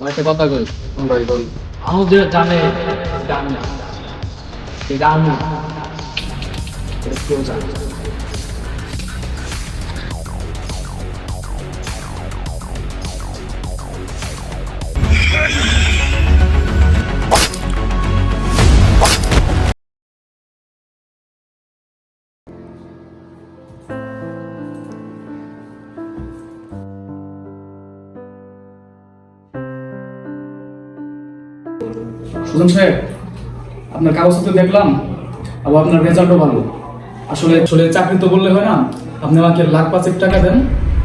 একটা কথা কই? ভাই বল? আমি যে জানে জানি। না আমি এটা কেউ জানে সুজন সাহেব, আপনার কাগজপত্র দেখলাম, আবার আপনার রেজাল্টও ভালো। আসলে আসলে চাকরি তো বললে হয় না, আপনি আমাকে লাখ পাঁচেক টাকা দেন,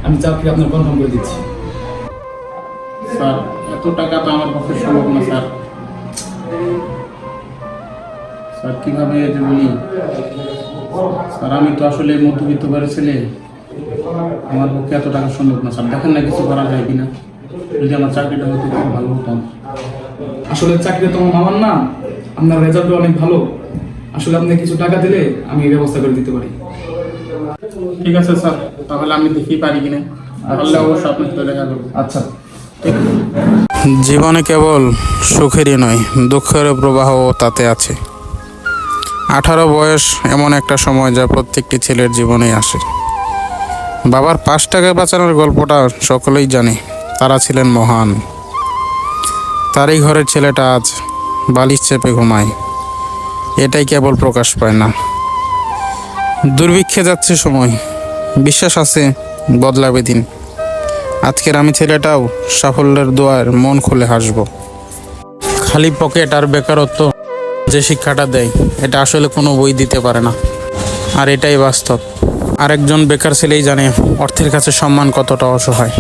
আমি চাকরি আপনার কনফার্ম করে দিচ্ছি। স্যার, এত টাকা তো আমার পক্ষে সম্ভব না, স্যার। স্যার, কীভাবে যে বলি? স্যার, আমি তো আসলে মধ্যবিত্ত বাড়ির ছেলে। আমার পক্ষে এত টাকা সম্ভব না, স্যার। দেখেন না কিছু করা যায় কিনা। যদি আমার চাকরিটা হতো, খুব ভালো হতাম আসলে চাকরি তো আমার মামার না আপনার রেজাল্টও অনেক ভালো। আসলে আপনি কিছু টাকা দিলে আমি এই ব্যবস্থা করে দিতে পারি। ঠিক আছে স্যার তাহলে আমি দেখি পারি কিনা। তাহলে অবশ্যই আপনার সাথে দেখা করব। আচ্ছা। জীবনে কেবল সুখেরই নয় দুঃখের প্রবাহও তাতে আছে। আঠারো বয়স এমন একটা সময় যা প্রত্যেকটি ছেলের জীবনেই আসে। বাবার পাঁচ টাকা বাঁচানোর গল্পটা সকলেই জানে তারা ছিলেন মহান। তারই ঘরের ছেলেটা আজ বালিশ চেপে ঘুমায়। এটাই কেবল প্রকাশ পায় না। দুর্ভিক্ষে যাচ্ছে সময়। বিশ্বাস আছে, বদলাবে দিন। আজকের আমি ছেলেটাও সাফল্যের দোয়ার মন খুলে হাসব। খালি পকেট আর বেকারত্ব যে শিক্ষাটা দেয়, এটা আসলে কোনো বই দিতে পারে না। আর এটাই বাস্তব। আরেকজন বেকার ছেলেই জানে অর্থের কাছে সম্মান কতটা অসহায়।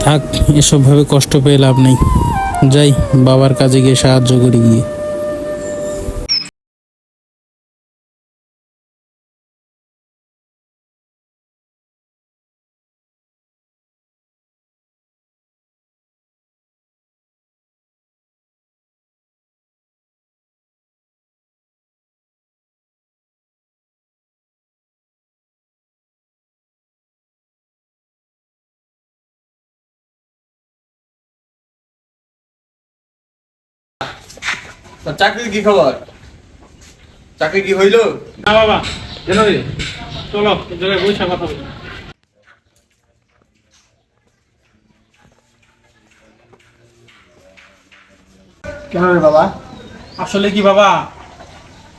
থাক, এসব ভাবে কষ্ট পেয়ে লাভ নেই। যাই বাবার কাজে গিয়ে সাহায্য করি গিয়ে। তা চাকরির কি খবর? চাকরি কি হইল? না বাবা কেন রে। চলো জায়গায় বসে কথা বলি। কেন রে বাবা? আসলে কি বাবা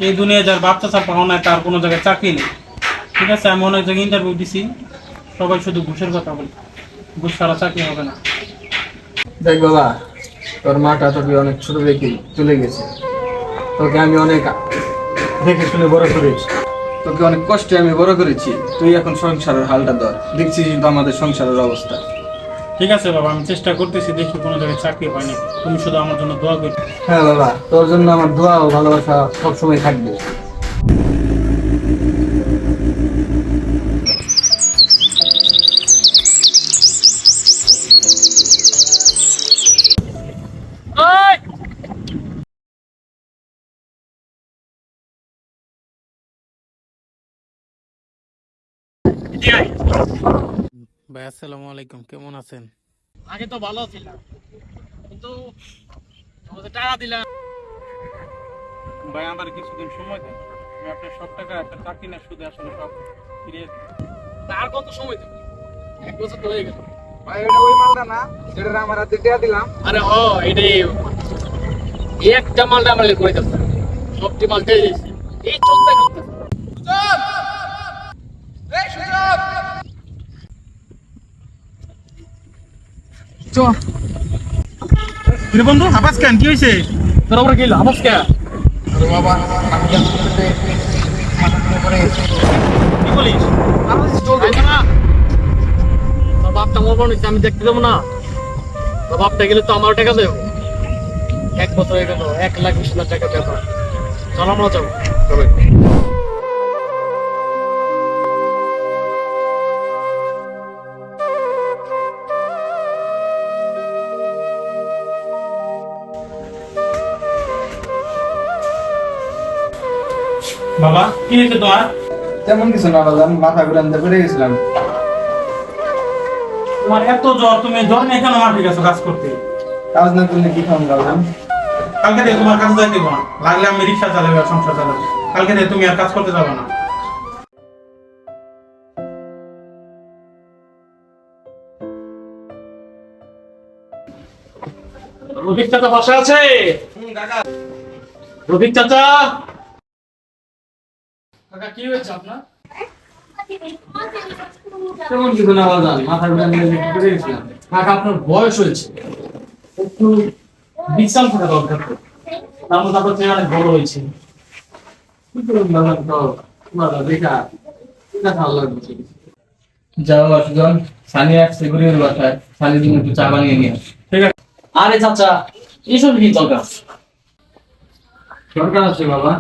এই দুনিয়া যার বাচ্চা চাপ পাওয়া নাই তার কোনো জায়গায় চাকরি নেই। ঠিক আছে আমি অনেক জায়গায় ইন্টারভিউ দিছি। সবাই শুধু ঘুষের কথা বলে। ঘুষ ছাড়া চাকরি হবে না। দেখ বাবা তোর মাটা তোকে অনেক ছোট দেখে চলে গেছে। তোকে আমি অনেক দেখে শুনে বড় করেছি। তোকে অনেক কষ্টে আমি বড় করেছি। তুই এখন সংসারের হালটা ধর। দেখছিস কিন্তু আমাদের সংসারের অবস্থা। ঠিক আছে বাবা আমি চেষ্টা করতেছি দেখি কোনো জায়গায় চাকরি পাইনি তুমি শুধু আমার জন্য দোয়া করি। হ্যাঁ বাবা তোর জন্য আমার দোয়া ও ভালোবাসা সবসময় থাকবে। ভাই আসসালামু আলাইকুম। কেমন আছেন? আগে তো ভালো ছিলাম কিন্তু আমাদের টাকা দিলাম। ভাই আমার কিছুদিন সময় দেন। আমি আপনার সব টাকা একটা চাকরি না শুধু আসলে সব ফিরিয়ে। আর কত সময় দেবে? এক বছর তো হয়ে গেল। ভাই ওটা ওই মালটা না যেটা আমার হাতে দেয়া দিলাম। আরে হ এটাই। একটা মালটা আমরা করে দেবো সবটি মাল পেয়ে গেছি। এই চলতে চলতে কিরে বন্ধু হাবাস কেন? কি হয়েছে তোর আমরা গেল আবাস কে? আরে বাবা আমি জানতে কি বলিস? আইসা না। তোর বাপটা মরবো আমি দেখতে দেবো না। তোর বাপটা গেলে তো আমার টাকা দেবো। এক বছর হয়ে গেল এক লাখ বিশ হাজার টাকা ব্যাপার চল আমরা যাব। বাবা কি হয়েছে তোমার? তেমন কিছু না বাবা আমি মাথা ঘুরে আনতে পেরে গেছিলাম। তোমার এত জ্বর তুমি জ্বর নিয়ে কেন মাঠে গেছো কাজ করতে? কাজ না করলে কি খাওয়ান গালাম কালকে থেকে তোমার কাজ যাইতে না। লাগলে আমি রিক্সা চালাবো আর সংসার চালাবো। কালকে থেকে তুমি আর কাজ করতে যাবে না। রফিক চাচা বাসা আছে? রফিক চাচা? কি হয়েছে আপনার? তেমন কিছু না বাজান মাথার উপরে আমি একটু পড়ে গেছিলাম। কাকা আপনার বয়স হয়েছে। একটু বিশ্রাম থাকা দরকার তার মধ্যে আপনার চেহারা বড় হয়েছে। কি করুন বাজান তো বাবা দেখা। দেখা ভালো লাগছে যাও অসুজন সানি আসছে গরিবের বাসায়। সানির জন্য একটু চা বানিয়ে নিয়ে ঠিক আছে। আরে চাচা এইসব কি দরকার? দরকার আছে বাবা।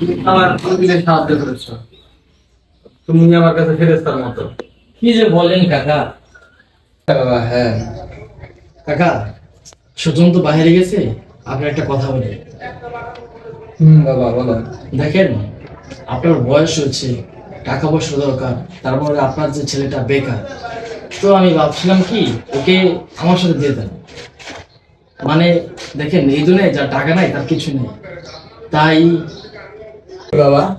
তুমি আমার দিলে সাহায্য করেছ। তুমি আমার কাছে ফেরেস্তার মতো। কি যে বলেন কাকা? বাবা হ্যাঁ। কাকা সুজন তো বাইরে গেছে। আপনার একটা কথা বলি। হুম। বাবা বলো। দেখেন আপনার বয়স হচ্ছে টাকা পয়সা দরকার তারপরে আপনার যে ছেলেটা বেকার। তো আমি ভাবছিলাম কি ওকে আমার সাথে দিয়ে দেন। মানে দেখেন এই দুনিয়ায় যা টাকা নাই তার কিছু নেই। তাই বাবা।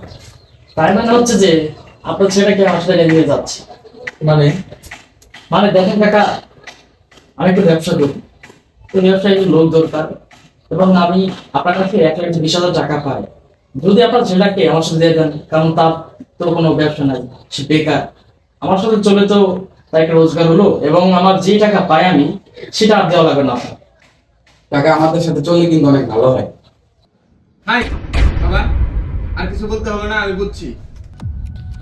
তাই মানে হচ্ছে যে আপনার ছেলেটাকে আমার সাথে নিয়ে যাচ্ছে। মানে? মানে দেখেন কাকা আমি একটু ব্যবসা করি। তো ব্যবসায় একটু লোক দরকার। এবং আমি আপনার কাছে এক লাখ বিশ হাজার টাকা পাই। যদি আপনার ছেলেটাকে আমার সাথে দিয়ে দেন কারণ তার তো কোনো ব্যবসা নাই সে বেকার। আমার সাথে চলে তো তার একটা রোজগার হলো এবং আমার যে টাকা পাই আমি সেটা আর দেওয়া লাগবে না আপনার। টাকা আমাদের সাথে চললে কিন্তু অনেক ভালো হয়। হাই। আর কিছু বলতে হবে না আমি বুঝছি।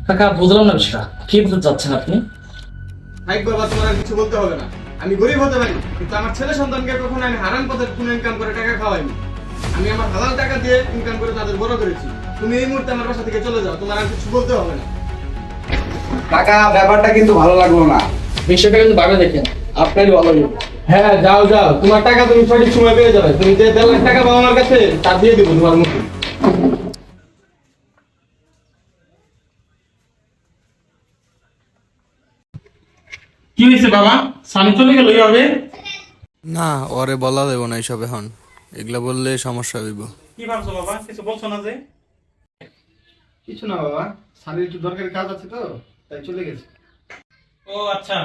কাকা বুঝলাম না বিষয়টা। কি বলতে চাচ্ছেন আপনি? হাই বাবা তোমার আর কিছু বলতে হবে না। আমি গরিব হতে পারি কিন্তু আমার ছেলে সন্তানকে কখনো আমি হারাম পথে কোনো ইনকাম করে টাকা খাওয়াইনি। আমি আমার হালাল টাকা দিয়ে ইনকাম করে তাদের বড় করেছি। তুমি এই মুহূর্তে আমার বাসা থেকে চলে যাও তোমার আর কিছু বলতে হবে না। কাকা ব্যাপারটা কিন্তু ভালো লাগল না। বিষয়টা কিন্তু ভাবে দেখেন। আপনারই ভালো হইবে। হ্যাঁ যাও যাও। তোমার টাকা তুমি সঠিক সময় পেয়ে যাবে। তুমি যে দেড় লাখ টাকা পাও আমার কাছে তা দিয়ে দিব তোমার মুখে। কি হয়েছে বাবা? স্বামী চলে গেল এইভাবে? না ওরে বলা দেব না এইসব এখন। এগুলা বললে সমস্যা হইব। কি ভাবছ বাবা? কিছু বলছো না যে? কিছু না বাবা স্বামীর একটু দরকারি কাজ আছে তো তাই চলে গেছে। ও আচ্ছা।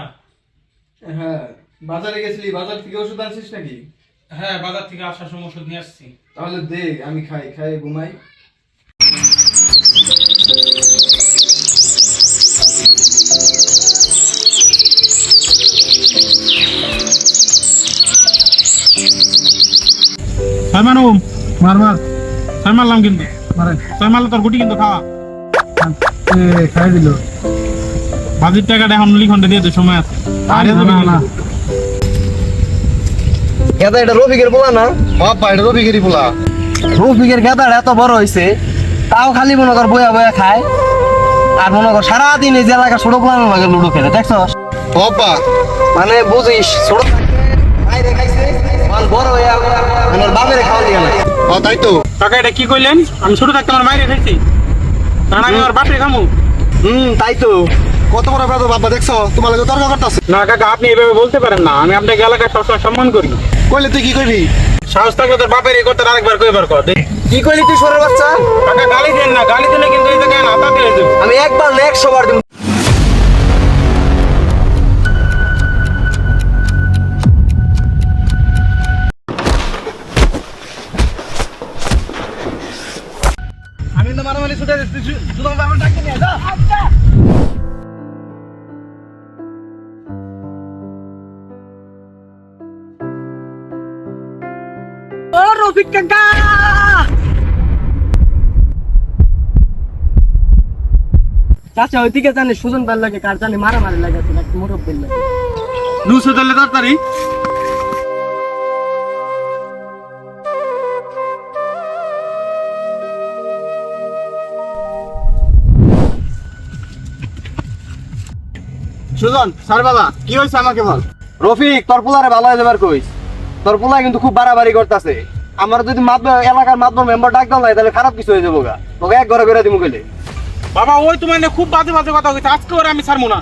হ্যাঁ বাজারে গেছিলি বাজার থেকে ওষুধ আনছিস নাকি? হ্যাঁ বাজার থেকে আসার সময় ওষুধ নিয়ে আসছি। তাহলে দে আমি খাই খাই ঘুমাই। মানো মার মার ছয় মারলাম কিন্তু ছয় মারলে তোর গুটি কিন্তু খাওয়া। খাই দিল। বাজির টাকাটা এখন লিখনটা দিয়ে দে সময় আছে। আরে না না গেদা এটা রফিকের বলা না? বাবা এটা রবিগিরি বলা রফিকের গেদাটা এত বড় হয়েছে তাও খালি মনে কর বয়া বয়া খায়। আর মনে কর সারাদিন এই যে এলাকা ছোট পোলানো লাগে লুডো খেলে দেখছস? বাবা মানে বুঝিস ছোট বড় হয়ে বাপের খাওয়া দিয়ে না ও তাই তো। কাকা এটা কি কইলেন? আমি ছোট থাকতে আমার মাইরে খাইছি কারণ আমি আমার বাপরে খামু। হুম তাই তো। কত বড় বেদর বাবা দেখছ? তোমার লাগে তর্ক করতেছে। না কাকা আপনি এভাবে বলতে পারেন না। আমি আপনাকে এলাকায় সবসময় সম্মান করি। কইলে তুই কি করবি সাহস থাকলে তোর বাপের এই করতে আরেকবার কইবার কর। দে। কি করলি তুই সরের বাচ্চা? কাকা গালি দেন না গালি দিলে কিন্তু এই জায়গায় নাতা দিয়ে আমি একবার না একশো বার সুতরাং আমার ডাক্তার নিয়ে যা ও রফিক কাকা চাচা ওইদিকে জানি সুজন বেল লাগে কার জানি মারামারি লাগে মোটর লাগে দুশো তাহলে তাড়াতাড়ি। সুজন স্যার বাবা কি হয়েছে আমাকে বল? রফিক তোর পোলারে ভালো হয়ে যাবার কইস। তোর পোলা কিন্তু খুব বাড়াবাড়ি করতেছে। আমার যদি এলাকার মাতব মেম্বার ডাক দাও তাহলে খারাপ কিছু হয়ে যাব গা। তোকে এক ঘরে বেরো দিমু গেলে বাবা ওই তোমার খুব বাজে বাজে কথা হয়েছে আজকে ওরা আমি ছাড়বো না।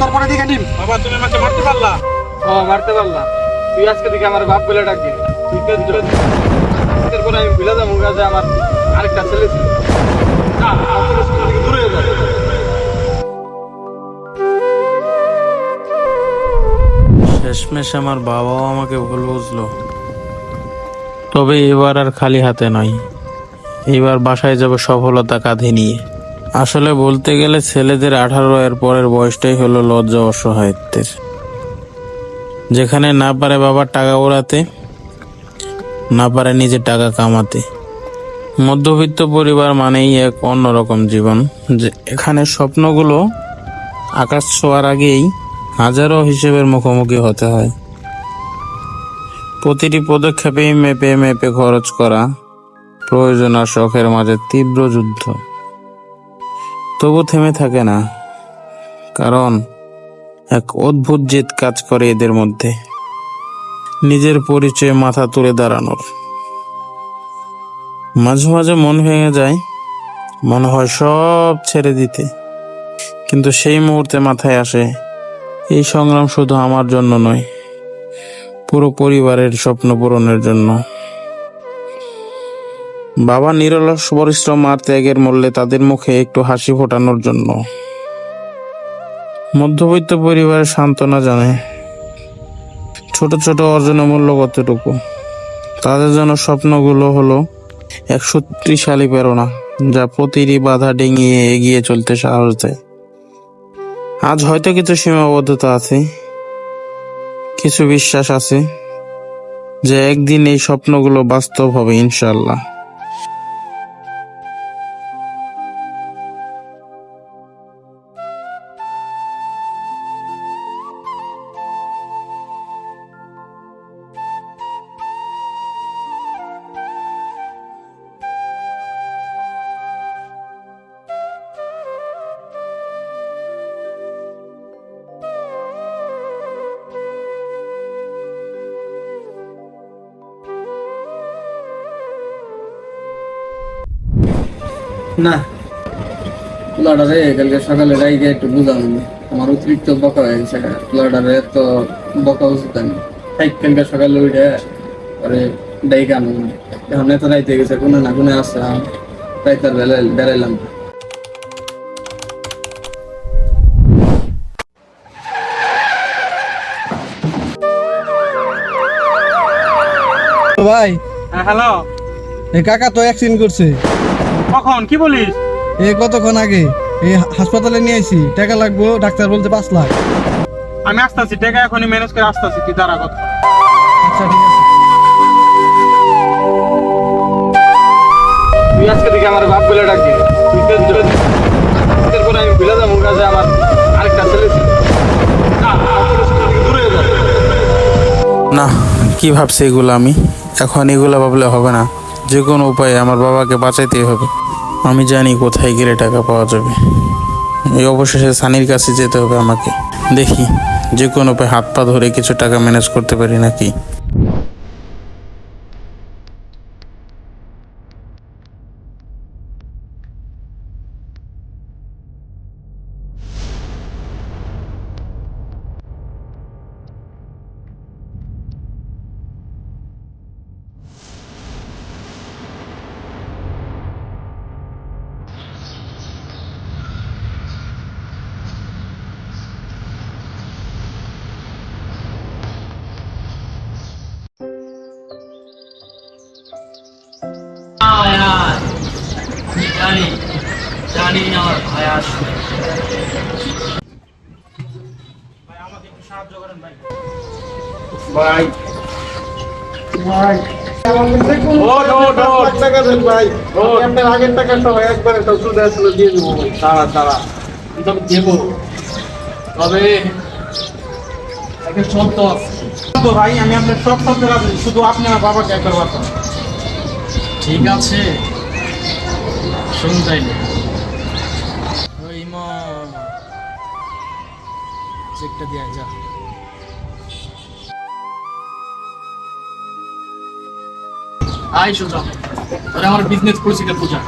তোর দিকে নিম। বাবা তুমি আমাকে মারতে পারলা? ও মারতে পারলাম তুই আজকে থেকে আমার বাপ বলে ডাকবি তুই কে দিল আজকের পরে আমি ভুলে যাব যে আমার আরেকটা ছেলে ছিল। শেষমেশ আমার বাবাও আমাকে ভুল বুঝলো। তবে এবার আর খালি হাতে নয়। এবার বাসায় যাব সফলতা কাঁধে নিয়ে। আসলে বলতে গেলে ছেলেদের আঠারো এর পরের বয়সটাই হলো লজ্জা অসহায়ত্বের যেখানে না পারে বাবার টাকা ওড়াতে, না পারে নিজে টাকা কামাতে। মধ্যবিত্ত পরিবার মানেই এক অন্যরকম জীবন। যে এখানে স্বপ্নগুলো আকাশ ছোঁয়ার আগেই হাজারো হিসেবের মুখোমুখি হতে হয়। প্রতিটি পদক্ষেপেই মেপে মেপে খরচ করা প্রয়োজন আর শখের মাঝে তীব্র যুদ্ধ। তবু থেমে থাকে না, কারণ এক অদ্ভুত জেদ কাজ করে এদের মধ্যে। নিজের পরিচয়ে মাথা তুলে দাঁড়ানোর। মাঝে মাঝে মন ভেঙে যায়, মনে হয় সব ছেড়ে দিতে। কিন্তু সেই মুহূর্তে মাথায় আসে, এই সংগ্রাম শুধু আমার জন্য নয়, পুরো পরিবারের স্বপ্ন পূরণের জন্য। বাবা নিরলস পরিশ্রম আর ত্যাগের মূল্যে তাদের মুখে একটু হাসি ফোটানোর জন্য। মধ্যবিত্ত পরিবারের সান্ত্বনা জানে, ছোট ছোট অর্জনের মূল্য কতটুকু? তাদের জন্য স্বপ্নগুলো হলো এক শক্তিশালী প্রেরণা, যা প্রতিটি বাধা ডিঙিয়ে এগিয়ে চলতে সাহস দেয়। আজ হয়তো কিছু সীমাবদ্ধতা আছে, কিছু বিশ্বাস আছে, যে একদিন এই স্বপ্নগুলো বাস্তব হবে ইনশাল্লাহ না। পোলাডারে কালকে সকালে রাইগে একটু বুঝানো আমার অতিরিক্ত বকা হয়ে গেছে পোলাডারে তো বকা উচিত আমি তাই কালকে সকালে উঠে পরে ডাই গান এখন এত রাইতে গেছে কোনো না কোনো আসছে রাইতার বেলা বেড়াইলাম ভাই। হ্যালো। কাকা তো অ্যাক্সিডেন্ট করছে। কখন? কি বলিস? এই কতক্ষণ আগে? এই হাসপাতালে নিয়ে আইছি। টাকা লাগবো ডাক্তার বলতে পাঁচ লাখ। আমি আসতেছি টাকা এখনই ম্যানেজ করে আসতেছি তুই দাঁড়া কথা। আচ্ছা ঠিক আছে। তুই আজকে থেকে আমার বাপ বলে ডাকবি। তুই কে দিল আজকের পরে আমি ভুলে যাব যে আমার আরেকটা ছেলে ছিল। না কি ভাবছি এগুলো আমি? এখন এগুলো ভাবলে হবে না। যে কোনো উপায়ে আমার বাবাকে বাঁচাইতেই হবে। আমি জানি কোথায় গেলে টাকা পাওয়া যাবে। এই অবশেষে সানির কাছে যেতে হবে আমাকে। দেখি যে কোনো উপায়ে হাত পা ধরে কিছু টাকা ম্যানেজ করতে পারি নাকি? জানি আমার ভাই আসবে ভাই। আগের টাকা সব একবারে সব সুদে আসলে দিয়ে দেবো তারা তারা তবে দেব। তবে একটা শর্ত আছে। তো ভাই আমি আপনার সব শুধু আপনি আমার বাবাকে একবার ঠিক আছে। শুন তাইলে। চেকটা দিয়ে যা আই সোজা ওরা আমার বিজনেস পরিচিতি পূজা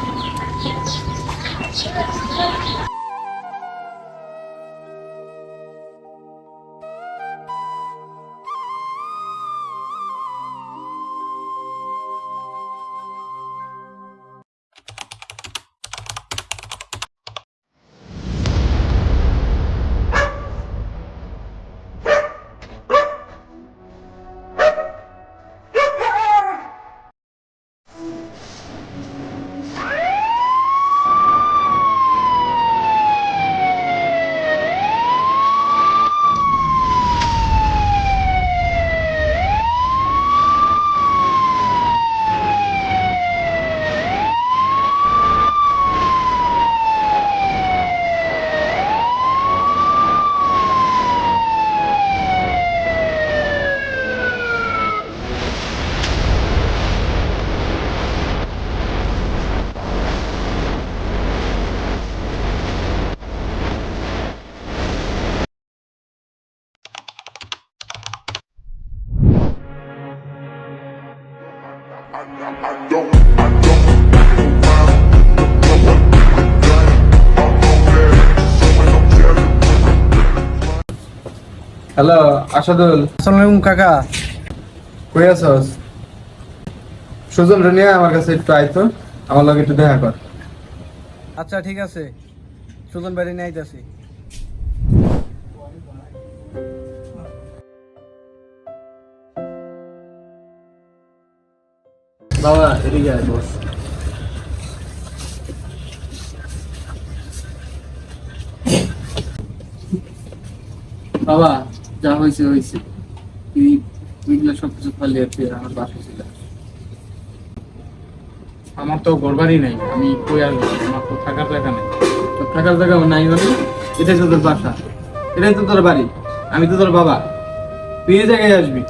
হ্যালো আসাদুল আসসালামু কাকা। কই আছস? সুজন রে নিয়ে আমার কাছে একটু আইতো আমার লগে একটু দেখা কর। আচ্ছা ঠিক আছে। সুজন বাড়ি নিয়ে আইতাছি। বাবা এদিকে আয় বস। বাবা যা হয়েছে হয়েছে। তুই তুইগুলো সব কিছু তুই আমার বাসা ছিল আমার তো ঘরবাড়ি নাই আমি কই আর আমার তো থাকার জায়গা নেই। তো থাকার জায়গা নাই মানে? এটাই তো তোর বাসা। এটাই তো তোর বাড়ি। আমি তো তোর বাবা। তুই এই জায়গায় আসবি।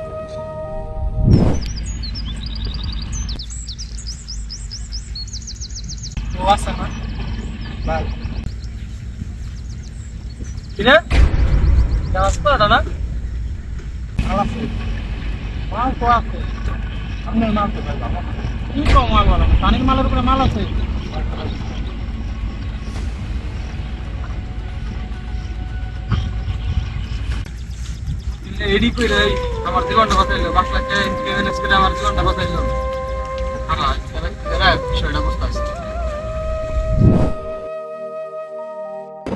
এডি কইরে আমার জীবনটা বাঁচাইলো বাসলাকে ম্যানেজ করে আমার জীবনটা বাঁচাইলো। আল্লাহ এরা বিষয়টা বুঝতে পারছি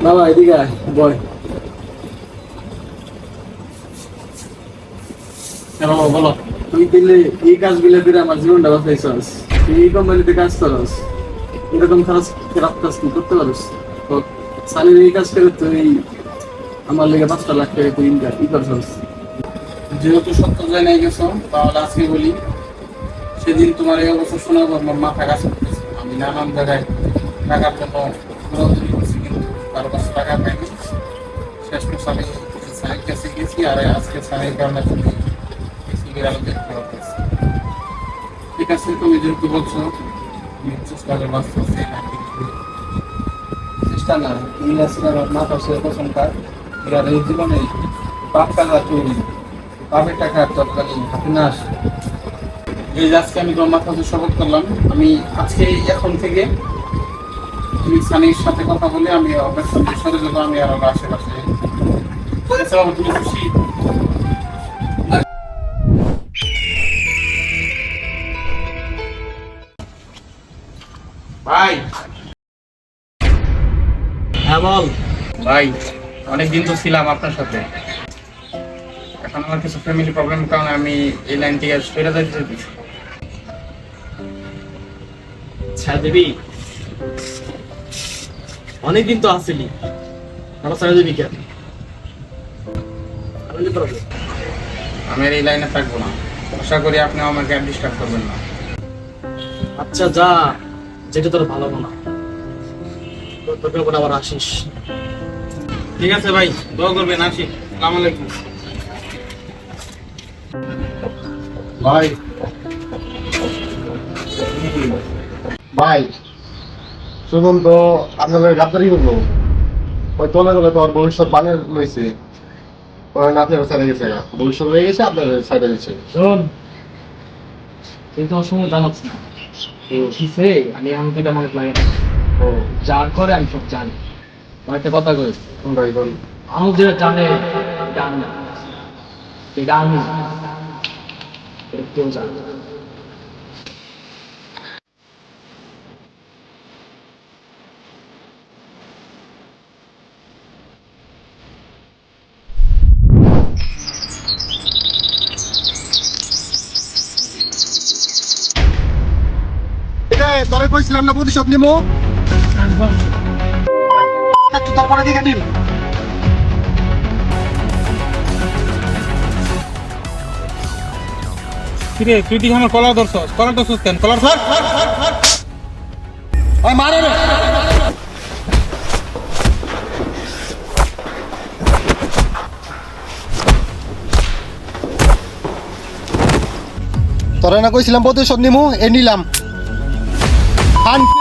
বাবা এদিকে বয়। কেন বলো। তুই দিলে এই কাজগুলো করে আমার জীবনটা বাঁচাইছস তুই এই কোম্পানিতে কাজ করস। এরকম খারাপ খারাপ কাজ তুই করতে পারিস। তো সালের এই কাজ করে তুই আমার লেগে পাঁচটা লাখ টাকা তুই ইনকাম ই করছস। যেহেতু সত্য জানাই গেছো, তাহলে আজকে বলি, সেদিন তোমার এই অবস্থা পর আমার মাথা কাজ করতেছে আমি নানান জায়গায় টাকার জন্য দৌড়াদৌড়ি করছি, কিন্তু কারও কাছে টাকা পাইনি। শেষ আমি স্যারের কাছে গেছি, আর আজকে স্যারের কারণে দেখতে পাচ্ছি ঠিক আছে, তুমি যেহেতু বলছো চেষ্টা করে চেষ্টা না তুমি আজকে আমার মাথা সে পছন্দকার এর এই জীবনে পাপ কাজা পাপের টাকা তৎকালীন হাতে না আসে। এই যে আজকে আমি তোমার মাথা শপথ করলাম। আমি আজকে এখন থেকে তুমি সানির সাথে কথা বলে আমি অপেক্ষা সরে যাব আমি আর ওর আশেপাশে। আচ্ছা তুমি খুশি? ভাই। হ্যাঁ বল। ভাই অনেকদিন তো ছিলাম আপনার সাথে। এখন আমার কিছু ফ্যামিলি প্রবলেম কারণে আমি এই লাইন থেকে সরে যাইতে চাইতেছি ছেড়ে দিবি। অনেকদিন তো আসিলি। আবার ছেড়ে দিবি কেন? আমি এই লাইনে থাকব না। আশা করি আপনি আমাকে আর ডিস্টার্ব করবেন না। আচ্ছা যা। যেটা তোর ভালো হয়। তোর আবার আসিস ঠিক আছে ভাই দোয়া করবেন আসি। সালাম আলাইকুম। ভাই। ভাই শুনুন তো আপনাদের গাদ্দারি করল ওই চলে গেলে তো ভবিষ্যৎ বানিয়ে লইছে। ওই নাতি সাইডে গেছে ভবিষ্যৎ হয়ে গেছে আপনার সাইডে গেছে। শোন তুই তো সময় জানাস না। কিসে আমি আমি তো মনে লাগে ও। যার করে আমি সব জানি। আমার একটা কথা কই? আমি যেটা জানে জানি না। এটা আমি এটা কেউ জানে না। তোরে কইছিলাম না প্রতিশোধ নিমো তারপরে দিকে কিরে, তুই দিকে আমার কলার কলার কেন? কলার ধর ওই মারে রে। তোরা না কইছিলাম প্রতিশোধ নিমু, এ নিলাম। বাচ্চা